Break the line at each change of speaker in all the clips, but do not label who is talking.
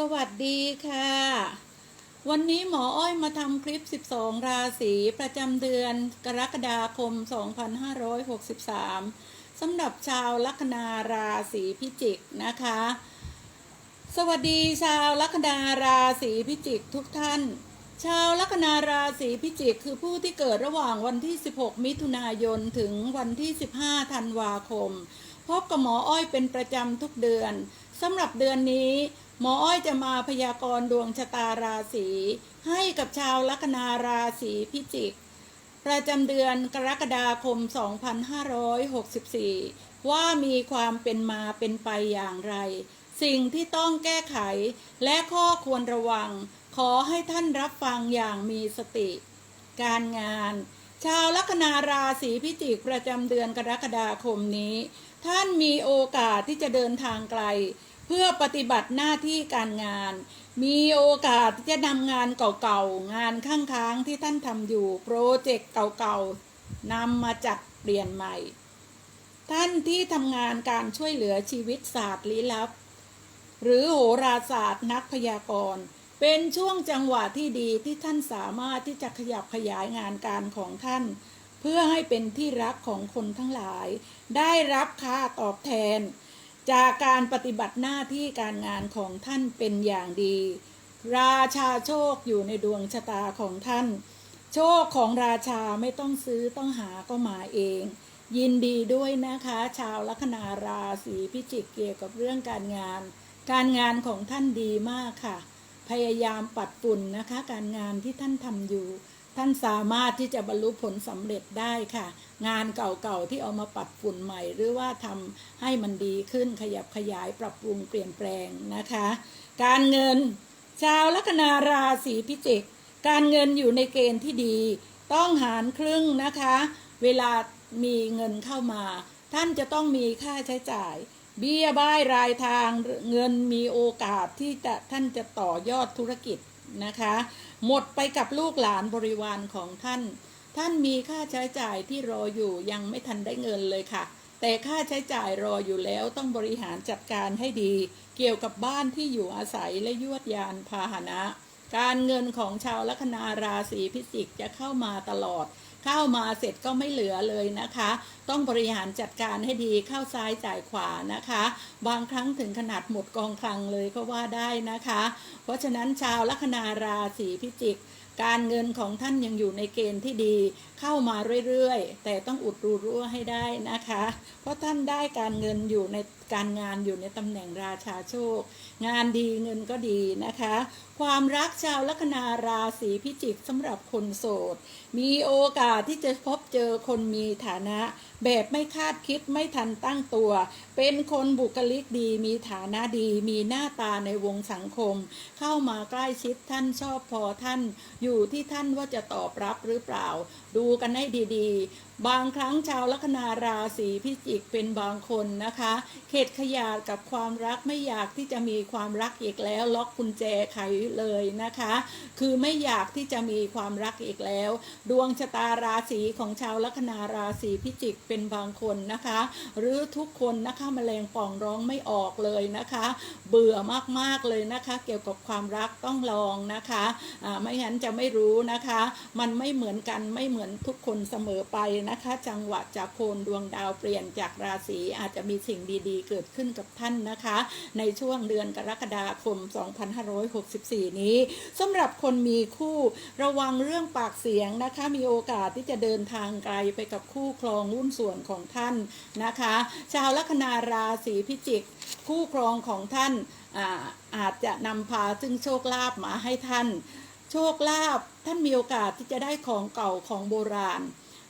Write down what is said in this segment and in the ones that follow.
สวัสดีค่ะ วันนี้หมออ้อยมาทำคลิป 12 ราศีประจำเดือนกรกฎาคม 2563สำหรับชาวลัคนาราศีพิจิกนะคะ สวัสดีชาวลัคนาราศีพิจิกทุกท่าน ชาวลัคนาราศีพิจิกคือผู้ที่เกิดระหว่างวันที่ 16 มิถุนายนถึงวันที่ 15 ธันวาคม พบกับหมออ้อยเป็นประจำทุกเดือนสำหรับเดือนนี้ หมออ้อยจะมาพยากรณ์ดวงชะตาราศีให้กับชาวลัคนาราศีพิจิก ประจำเดือนกรกฎาคม 2564 ว่ามีความเป็นมาเป็นไปอย่างไร สิ่งที่ต้องแก้ไขและข้อควรระวัง ขอให้ท่านรับฟังอย่างมีสติ การงาน ชาวลัคนาราศีพิจิกประจำเดือนกรกฎาคมนี้ ท่านมีโอกาสที่จะเดินทางไกล เพื่อปฏิบัติหน้าที่การงาน มีโอกาสที่จะนำงานเก่าๆ งานข้างค้างที่ท่านทำอยู่โปรเจกต์เก่าๆนำมาจัดเปลี่ยนใหม่ ท่านที่ทำงานการช่วยเหลือชีวิตศาสตร์ลี้ลับ หรือโหราศาสตร์นักพยากรณ์เป็นช่วงจังหวะที่ดีที่ท่านสามารถที่จะขยับขยายงานการของท่าน เพื่อให้เป็นที่รักของคนทั้งหลาย ได้รับค่าตอบแทน จากการปฏิบัติหน้าที่การงานของท่านเป็นอย่างดี ราชาโชคอยู่ในดวงชะตาของท่าน โชคของราชาไม่ต้องซื้อต้องหาก็มาเอง ยินดีด้วยนะคะ ชาวลัคนาราศีพิจิกเกี่ยวกับเรื่องการงาน การงานของท่านดีมากค่ะ พยายามปัดฝุ่นนะคะ การงานที่ท่านทำอยู่ ท่านสามารถที่จะบรรลุผลสำเร็จได้ค่ะ งานเก่าๆที่เอามาปัดฝุ่นใหม่ หรือว่าทำให้มันดีขึ้นขยับขยายปรับปรุงเปลี่ยนแปลงนะคะ การเงิน ชาวลัคนาราศีพิจิก การเงินอยู่ในเกณฑ์ที่ดี ต้องหารครึ่งนะคะ เวลามีเงินเข้ามา ท่านจะต้องมีค่าใช้จ่าย เบี้ยบ้ายรายทางเงินมีโอกาสที่จะท่านจะต่อยอดธุรกิจ นะคะ หมดไปกับลูกหลานบริวารของท่าน ท่านมีค่าใช้จ่ายที่รออยู่ยังไม่ทันได้เงินเลยค่ะ แต่ค่าใช้จ่ายรออยู่แล้วต้องบริหารจัดการให้ดี เกี่ยวกับบ้านที่อยู่อาศัยและยวดยานพาหนะ การเงินของชาวลัคนาราศีพิจิกจะเข้ามาตลอด เข้ามาเสร็จก็ไม่เหลือเลยนะคะ ต้องบริหารจัดการให้ดีเข้าซ้ายจ่ายขวานะคะ บางครั้งถึงขนาดหมดกองคลังเลยก็ว่าได้นะคะ เพราะฉะนั้นชาวลัคนาราศีพิจิก การเงินของท่านยังอยู่ในเกณฑ์ที่ดีเข้ามาเรื่อยๆ แต่ต้องอุดรูรั่วให้ได้นะคะ เพราะท่านได้การเงินอยู่ในการงานอยู่ในตำแหน่งราชาโชค งานดีเงินก็ดีนะคะ ความรักชาวลัคนาราศีพิจิกสำหรับคนโสด มีโอกาสที่จะพบเจอคนมีฐานะ แบบไม่คาดคิดไม่ทันตั้งตัว เป็นคนบุคลิกดี มีฐานะดี มีหน้าตาในวงสังคม เข้ามาใกล้ชิดท่านชอบพอท่านอยู่ที่ท่านว่าจะตอบรับหรือเปล่า ดูกันให้ดีบางครั้งชาวลัคนาราศีพิจิกเป็นบางคนนะคะ เข็ดขยาดกับความรักไม่อยากที่จะมีความรักอีกแล้ว ล็อกกุญแจไขเลยนะคะ คือไม่อยากที่จะมีความรักอีกแล้ว ดวงชะตาราศีของชาวลัคนาราศีพิจิกเป็นบางคนนะคะ หรือทุกคนนะคะแมลงป่องร้องไม่ออกเลยนะคะ เบื่อมากๆเลยนะคะ เกี่ยวกับความรักต้องลองนะคะอ่าไม่งั้นจะไม่รู้นะคะ มันไม่เหมือนกันไม่เหมือนทุกคนเสมอไปนะคะ จังหวะจากโคนดวงดาวเปลี่ยนจากราศีอาจจะมีสิ่งดีๆ เกิดขึ้นกับท่านนะคะ ในช่วงเดือนกรกฎาคม 2564 นี้สำหรับคนมีคู่ระวังเรื่องปากเสียงนะคะ มีโอกาสที่จะเดินทางไกลไปกับคู่ครองหุ้นส่วนของท่านนะคะ ชาวลัคนาราศีพิจิก คู่ครองของท่านอาอาจจะนำพาซึ่งโชคลาภมาให้ท่าน โชคลาภท่านมีโอกาสที่จะได้ของเก่าของโบราณ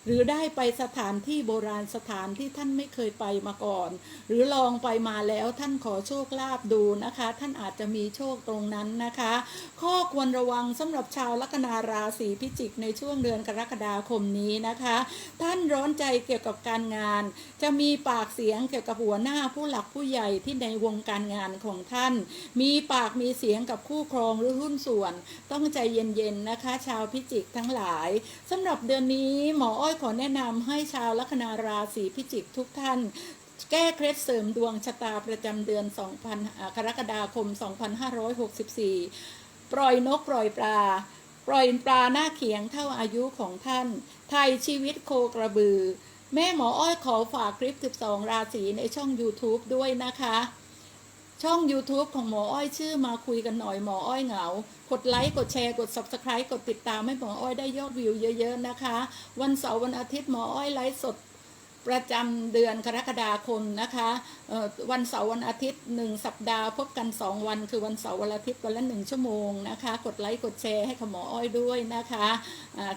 หรือได้ไปสถานที่โบราณสถานที่ท่านไม่เคยไปมาก่อน หรือลองไปมาแล้วท่านขอโชคลาภดูนะคะ ท่านอาจจะมีโชคตรงนั้นนะคะ ข้อควรระวังสำหรับชาวลัคนาราศีพิจิกในช่วงเดือนกรกฎาคมนี้นะคะ ท่านร้อนใจเกี่ยวกับการงาน จะมีปากเสียงเกี่ยวกับหัวหน้าผู้หลักผู้ใหญ่ที่ในวงการงานของท่าน มีปากมีเสียงกับคู่ครองหรือหุ้นส่วน ต้องใจเย็นๆนะคะ ชาวพิจิกทั้งหลายสำหรับเดือนนี้หมออ้อยขอแนะนำให้ชาวลัคนาราศีพิจิกทุกท่านแก้เคล็ดเสริมดวงชะตาประจำเดือน 2,000กรกฎาคม 2564 ปล่อยนกปล่อยปลา ปล่อยปลาหน้าเขียงเท่าอายุของท่าน ไทยชีวิตโคกระบือ แม่หมออ้อยขอฝากคลิป 12 ราศีในช่อง YouTube ด้วยนะคะ ช่อง YouTube ของหมออ้อยชื่อมาคุยกันหน่อยหมออ้อยเหงา กดไลค์กดแชร์กด Subscribe กดติดตามให้หมออ้อยได้ยอดวิวเยอะ ๆ นะคะ วันเสาร์วันอาทิตย์หมออ้อยไลฟ์สด ประจำเดือนกรกฎาคมนะคะวันเสาร์วันอาทิตย์หนึ่งสัปดาห์พบกัน 2 วัน คือวันเสาร์วันอาทิตย์วันละหนึ่งชั่วโมงนะคะ กดไลค์กดแชร์ให้กับหมออ้อยด้วยนะคะ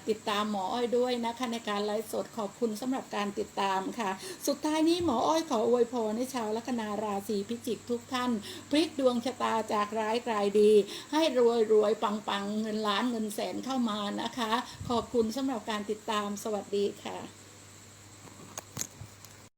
ติดตามหมออ้อยด้วยนะคะในการไลฟ์สดขอบคุณสำหรับการติดตามค่ะ สุดท้ายนี้หมออ้อยขออวยพรให้ชาวลัคนาราศีพิจิกทุกท่าน พลิกดวงชะตาจากร้ายกลายดี ให้รวยรวยปังปังเงินล้านเงินแสนเข้ามานะคะ ขอบคุณสำหรับการติดตามสวัสดีค่ะ